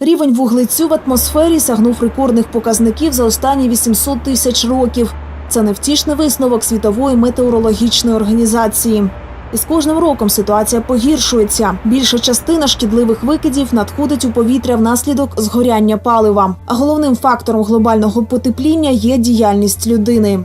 Рівень вуглецю в атмосфері сягнув рекордних показників за останні 800 тисяч років. Це невтішний висновок світової метеорологічної організації. І з кожним роком ситуація погіршується. Більша частина шкідливих викидів надходить у повітря внаслідок згоряння палива. А головним фактором глобального потепління є діяльність людини.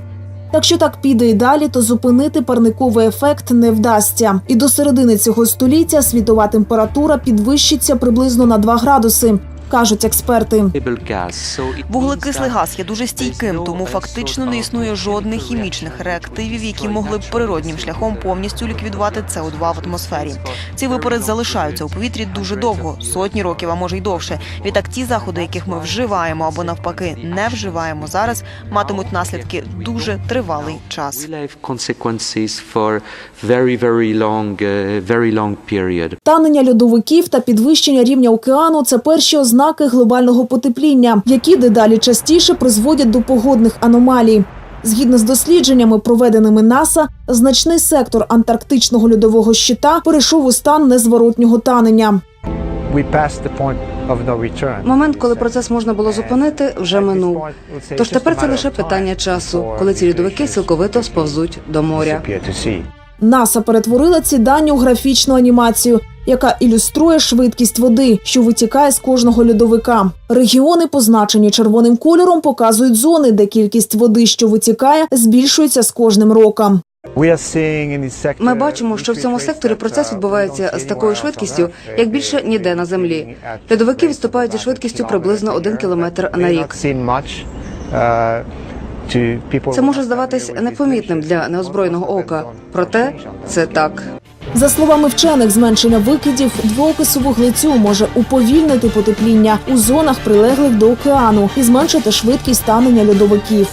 Якщо так піде і далі, то зупинити парниковий ефект не вдасться. І до середини цього століття світова температура підвищиться приблизно на 2 градуси, кажуть експерти. Вуглекислий газ є дуже стійким, тому фактично не існує жодних хімічних реактивів, які могли б природнім шляхом повністю ліквідувати СО2 в атмосфері. Ці випари залишаються у повітрі дуже довго, сотні років, а може й довше. Відтак ті заходи, яких ми вживаємо або навпаки не вживаємо зараз, матимуть наслідки дуже тривалий час. uh. Танення льодовиків та підвищення рівня океану це перші ознаки глобального потепління, які дедалі частіше призводять до погодних аномалій. Згідно з дослідженнями, проведеними НАСА, значний сектор антарктичного льодового щита перейшов у стан незворотнього танення. Момент, коли процес можна було зупинити, вже минув. Тож тепер це лише питання часу, коли ці льодовики цілковито сповзуть до моря. НАСА перетворила ці дані у графічну анімацію, яка ілюструє швидкість води, що витікає з кожного льодовика. Регіони, позначені червоним кольором, показують зони, де кількість води, що витікає, збільшується з кожним роком. Ми бачимо, що в цьому секторі процес відбувається з такою швидкістю, як більше ніде на землі. Льодовики відступають зі швидкістю приблизно 1 кілометр на рік. Це може здаватись непомітним для неозброєного ока, проте це так. За словами вчених, зменшення викидів двоокису вуглецю може уповільнити потепління у зонах, прилеглих до океану, і зменшити швидкість танення льодовиків.